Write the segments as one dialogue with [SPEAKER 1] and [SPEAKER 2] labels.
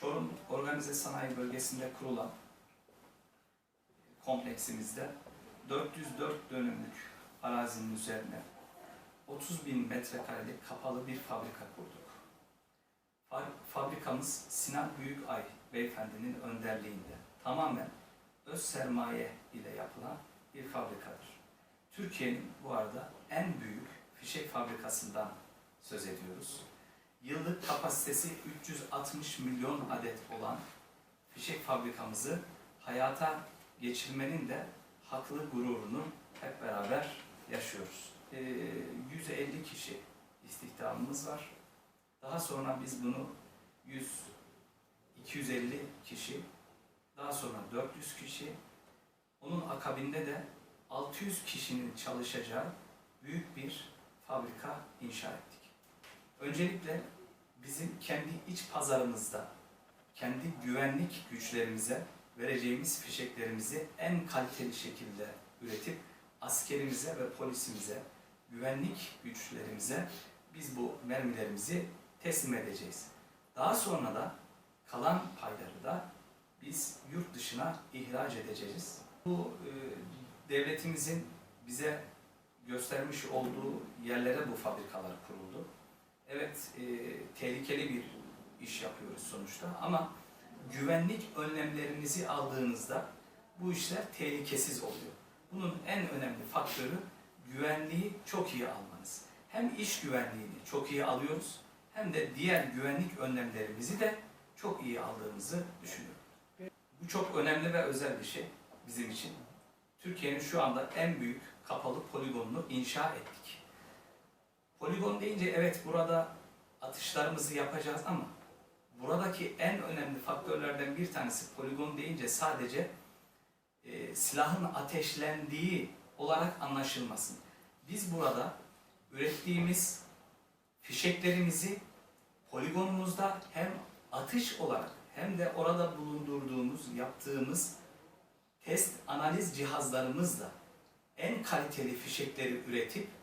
[SPEAKER 1] Çorum Organize Sanayi Bölgesi'nde kurulan kompleksimizde 404 dönümlük arazinin üzerine 30 bin metrekarelik kapalı bir fabrika kurduk. Fa- Fabrikamız Sinan Büyükay beyefendinin önderliğinde tamamen öz sermaye ile yapılan bir fabrikadır. Türkiye'nin bu arada en büyük fişek fabrikasından söz ediyoruz. Yıllık kapasitesi 360 milyon adet olan fişek fabrikamızı hayata geçirmenin de haklı gururunu hep beraber yaşıyoruz. Ee, 150 kişi istihdamımız var. Daha sonra biz bunu 100 250 kişi, daha sonra 400 kişi, onun akabinde de 600 kişinin çalışacağı büyük bir fabrika inşa ettik. Öncelikle bizim kendi iç pazarımızda, kendi güvenlik güçlerimize vereceğimiz fişeklerimizi en kaliteli şekilde üretip askerimize ve polisimize, güvenlik güçlerimize biz bu mermilerimizi teslim edeceğiz. Daha sonra da kalan payları da biz yurt dışına ihraç edeceğiz. Bu e, devletimizin bize göstermiş olduğu yerlere bu fabrikalar kuruldu. Evet, e, tehlikeli bir iş yapıyoruz sonuçta ama güvenlik önlemlerinizi aldığınızda bu işler tehlikesiz oluyor. Bunun en önemli faktörü güvenliği çok iyi almanız. Hem iş güvenliğini çok iyi alıyoruz hem de diğer güvenlik önlemlerimizi de çok iyi aldığımızı düşünüyorum. Bu çok önemli ve özel bir şey bizim için. Türkiye'nin şu anda en büyük kapalı poligonunu inşa ettik. Poligon deyince evet burada atışlarımızı yapacağız ama buradaki en önemli faktörlerden bir tanesi poligon deyince sadece e, silahın ateşlendiği olarak anlaşılmasın. Biz burada ürettiğimiz fişeklerimizi poligonumuzda hem atış olarak hem de orada bulundurduğumuz, yaptığımız test analiz cihazlarımızla en kaliteli fişekleri üretip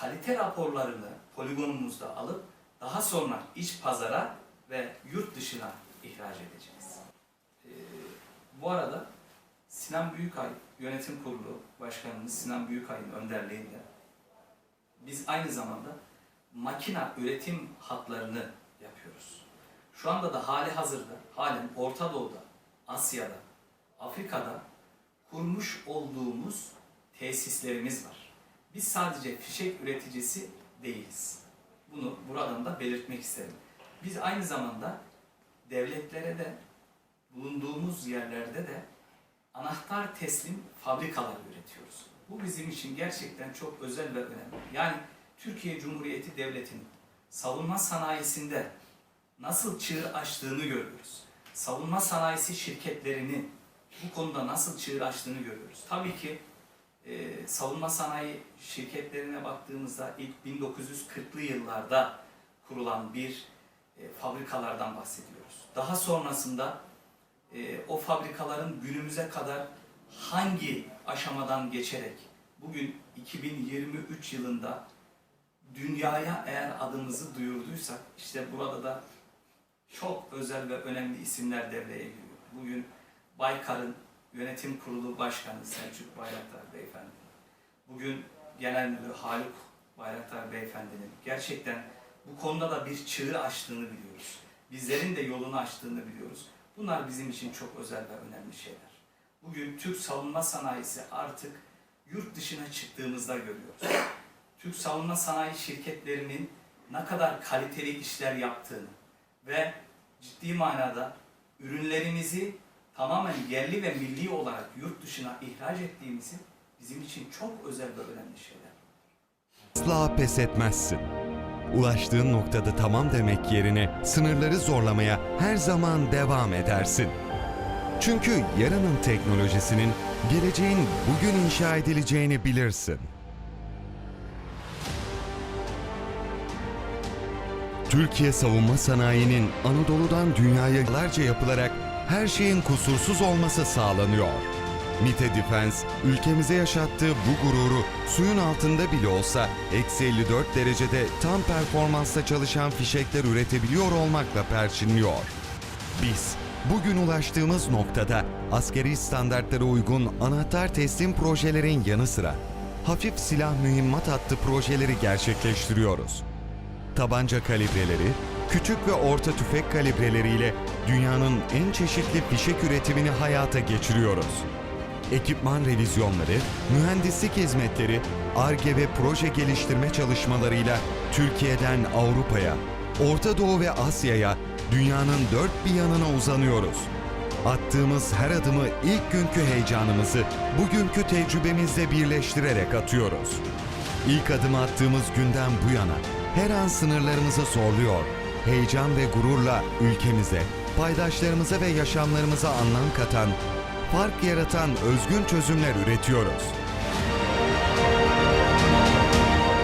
[SPEAKER 1] kalite raporlarını poligonumuzda alıp daha sonra iç pazara ve yurt dışına ihraç edeceğiz. Ee, bu arada Sinan Büyükay Yönetim Kurulu Başkanımız Sinan Büyükay'ın önderliğinde biz aynı zamanda makina üretim hatlarını yapıyoruz. Şu anda da hali hazırda halen Orta Doğu'da, Asya'da, Afrika'da kurmuş olduğumuz tesislerimiz var. Biz sadece fişek üreticisi değiliz. Bunu buradan da belirtmek isterim. Biz aynı zamanda devletlere de bulunduğumuz yerlerde de anahtar teslim fabrikalar üretiyoruz. Bu bizim için gerçekten çok özel ve önemli. Yani Türkiye Cumhuriyeti Devleti'nin savunma sanayisinde nasıl çığır açtığını görüyoruz. Savunma sanayisi şirketlerinin bu konuda nasıl çığır açtığını görüyoruz. Tabii ki e, savunma sanayi şirketlerine baktığımızda ilk 1940'lı yıllarda kurulan bir e, fabrikalardan bahsediyoruz. Daha sonrasında e, o fabrikaların günümüze kadar hangi aşamadan geçerek bugün 2023 yılında dünyaya eğer adımızı duyurduysak işte burada da çok özel ve önemli isimler devreye giriyor. Bugün Baykar'ın yönetim kurulu başkanı Selçuk Bayraktar Beyefendi. Bugün genel müdür Haluk Bayraktar Beyefendinin gerçekten bu konuda da bir çığır açtığını biliyoruz. Bizlerin de yolunu açtığını biliyoruz. Bunlar bizim için çok özel ve önemli şeyler. Bugün Türk savunma sanayisi artık yurt dışına çıktığımızda görüyoruz. Türk savunma sanayi şirketlerinin ne kadar kaliteli işler yaptığını ve ciddi manada ürünlerimizi tamamen yerli ve milli olarak yurt dışına ihraç ettiğimizi bizim için çok özel ve önemli şeyler.
[SPEAKER 2] Asla pes etmezsin. Ulaştığın noktada tamam demek yerine sınırları zorlamaya her zaman devam edersin. Çünkü yarının teknolojisinin geleceğin bugün inşa edileceğini bilirsin. Türkiye savunma sanayinin Anadolu'dan dünyaya yıllarca yapılarak her şeyin kusursuz olması sağlanıyor. MITE Defense, ülkemize yaşattığı bu gururu suyun altında bile olsa eksi 54 derecede tam performansla çalışan fişekler üretebiliyor olmakla perçinliyor. Biz bugün ulaştığımız noktada askeri standartlara uygun anahtar teslim projelerin yanı sıra hafif silah mühimmat hattı projeleri gerçekleştiriyoruz. Tabanca kalibreleri, küçük ve orta tüfek kalibreleriyle dünyanın en çeşitli fişek üretimini hayata geçiriyoruz. Ekipman revizyonları, mühendislik hizmetleri, ARGE ve proje geliştirme çalışmalarıyla Türkiye'den Avrupa'ya, Orta Doğu ve Asya'ya dünyanın dört bir yanına uzanıyoruz. Attığımız her adımı ilk günkü heyecanımızı bugünkü tecrübemizle birleştirerek atıyoruz. İlk adımı attığımız günden bu yana her an sınırlarımızı zorluyor. Heyecan ve gururla ülkemize, paydaşlarımıza ve yaşamlarımıza anlam katan, fark yaratan özgün çözümler üretiyoruz.